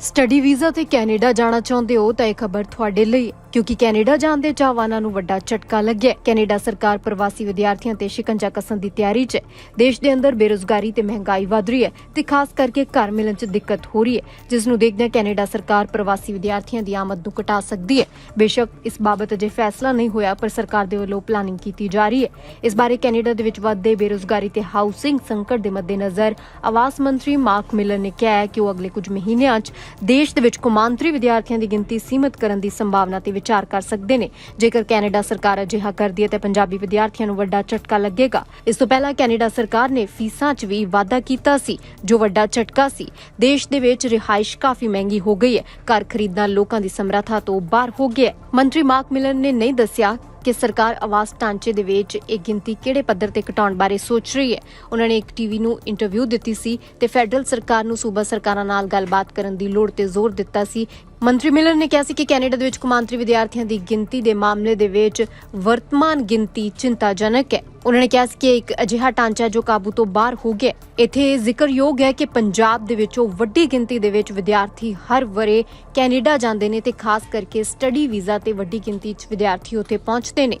Study visa ਤੇ Canada ਜਾਣਾ ਚਾਹੁੰਦੇ ਹੋ ਤਾਂ ਇਹ ਖਬਰ ਤੁਹਾਡੇ ਲਈ ਹੈ ਕਿਉਂਕਿ ਕੈਨੇਡਾ ਜਾਣ ਦੇ ਚਾਹਵਾਨਾਂ ਨੂੰ ਵੱਡਾ ਝਟਕਾ ਲੱਗਿਆ ਕੈਨੇਡਾ ਸਰਕਾਰ ਪ੍ਰਵਾਸੀ ਵਿਦਿਆਰਥੀਆਂ ਤੇ ਸ਼ਿਕੰਜਾ ਕਸਣ ਦੀ ਤਿਆਰੀ 'ਚ ਦੇਸ਼ ਦੇ ਅੰਦਰ ਬੇਰੁਜ਼ਗਾਰੀ ਤੇ ਮਹਿੰਗਾਈ ਵਧ ਰਹੀ ਹੈ ਤੇ ਖਾਸ ਕਰਕੇ ਘਰ ਮਿਲਣ 'ਚ ਦਿੱਕਤ ਹੋ ਰਹੀ ਹੈ, ਜਿਸ ਨੂੰ ਦੇਖਦਿਆਂ ਕੈਨੇਡਾ ਸਰਕਾਰ ਪ੍ਰਵਾਸੀ ਵਿਦਿਆਰਥੀਆਂ ਦੀ ਆਮਦ ਨੂੰ ਘਟਾ ਸਕਦੀ ਹੈ। ਬੇਸ਼ੱਕ ਇਸ ਬਾਬਤ ਅਜੇ ਫੈਸਲਾ ਨਹੀਂ ਹੋਇਆ, ਪਰ ਸਰਕਾਰ ਦੇ ਵੱਲੋਂ ਪਲਾਨਿੰਗ ਕੀਤੀ ਜਾ ਰਹੀ ਹੈ। ਇਸ ਬਾਰੇ ਕੈਨੇਡਾ ਦੇ ਵਿੱਚ ਵੱਧਦੇ ਬੇਰੁਜ਼ਗਾਰੀ ਤੇ ਹਾਊਸਿੰਗ ਸੰਕਟ ਦੇ ਮੱਦੇਨਜ਼ਰ ਆਵਾਸ ਮੰਤਰੀ ਮਾਰਕ ਮਿਲਰ ਨੇ ਕਿਹਾ ਕਿ ਉਹ ਅਗਲੇ ਕੁਝ ਮਹੀਨਿਆਂ 'ਚ ਦੇਸ਼ ਦੇ ਵਿੱਚ ਕੌਮਾਂਤਰੀ ਵਿਦਿਆਰਥੀਆਂ ਦੀ ਗਿਣਤੀ ਸੀਮਿਤ ਕਰਨ ਦੀ ਸੰਭਾਵਨਾ ਤੇ ਵਿਚਾਰ ਕਰ ਸਕਦੇ ਨੇ। ਜੇਕਰ ਕੈਨੇਡਾ ਸਰਕਾਰ ਅਜਿਹਾ ਕਰਦੀ ਹੈ, ਤਾਂ ਪੰਜਾਬੀ ਵਿਦਿਆਰਥੀਆਂ ਨੂੰ ਵੱਡਾ ਝਟਕਾ ਲੱਗੇਗਾ। ਇਸ ਤੋਂ ਪਹਿਲਾਂ ਕੈਨੇਡਾ ਸਰਕਾਰ ਨੇ ਫੀਸਾਂ 'ਚ ਵੀ ਵਾਧਾ ਕੀਤਾ ਸੀ, ਜੋ ਵੱਡਾ ਝਟਕਾ ਸੀ। ਦੇਸ਼ ਦੇ ਵਿੱਚ ਰਿਹਾਇਸ਼ ਕਾਫੀ ਮਹਿੰਗੀ ਹੋ ਗਈ ਹੈ। ਘਰ ਖਰੀਦਣਾ ਲੋਕਾਂ ਦੀ ਸਮਰੱਥਾ ਤੋਂ ਬਾਹਰ ਹੋ ਗਿਆ ਮੰਤਰੀ ਮਾਰਕ ਮਿਲਨ ਨੇ ਨਹੀਂ ਦੱਸਿਆ ਕਿ ਸਰਕਾਰ ਆਵਾਸ ਢਾਂਚੇ ਦੇ ਵਿੱਚ ਇਹ ਗਿਣਤੀ ਕਿਹੜੇ ਪੱਧਰ ਤੇ ਘਟਾਉਣ ਬਾਰੇ ਸੋਚ ਰਹੀ ਹੈ। ਉਹਨਾਂ ਨੇ ਇੱਕ ਟੀਵੀ ਨੂੰ ਇੰਟਰਵਿਊ ਦਿੱਤੀ ਸੀ ਤੇ ਫੈਡਰਲ ਸਰਕਾਰ ਨੂੰ ਸੂਬਾ ਸਰਕਾਰਾਂ ਨਾਲ ਗੱਲਬਾਤ ਕਰਨ ਦੀ ਲੋੜ ਤੇ ਜ਼ੋਰ ਦਿੱਤਾ ਸੀ ਮੰਤਰੀ ਮਿਲਰ ਨੇ ਕਿਹਾ ਸੀ ਕਿ ਕੈਨੇਡਾ ਦੇ ਵਿੱਚ ਕੌਮਾਂਤਰੀ ਵਿਦਿਆਰਥੀਆਂ ਦੀ ਗਿਣਤੀ ਦੇ ਮਾਮਲੇ ਦੇ ਵਿੱਚ ਵਰਤਮਾਨ ਗਿਣਤੀ ਚਿੰਤਾਜਨਕ ਹੈ। ਉਹਨਾਂ ਨੇ ਕਿਹਾ ਸੀ ਕਿ ਇੱਕ ਅਜਿਹਾ ਢਾਂਚਾ ਜੋ ਕਾਬੂ ਤੋਂ ਬਾਹਰ ਹੋ ਗਿਆ ਇੱਥੇ ਜ਼ਿਕਰਯੋਗ ਹੈ ਕਿ ਪੰਜਾਬ ਦੇ ਵਿੱਚੋਂ ਵੱਡੀ ਗਿਣਤੀ ਦੇ ਵਿੱਚ ਵਿਦਿਆਰਥੀ ਹਰ ਵਰੇ ਕੈਨੇਡਾ ਜਾਂਦੇ ਨੇ ਤੇ ਖਾਸ ਕਰਕੇ ਸਟੱਡੀ ਵੀਜ਼ਾ ਤੇ ਵੱਡੀ ਗਿਣਤੀ 'ਚ ਵਿਦਿਆਰਥੀ ਉੱਥੇ ਪਹੁੰਚਦੇ ਨੇ।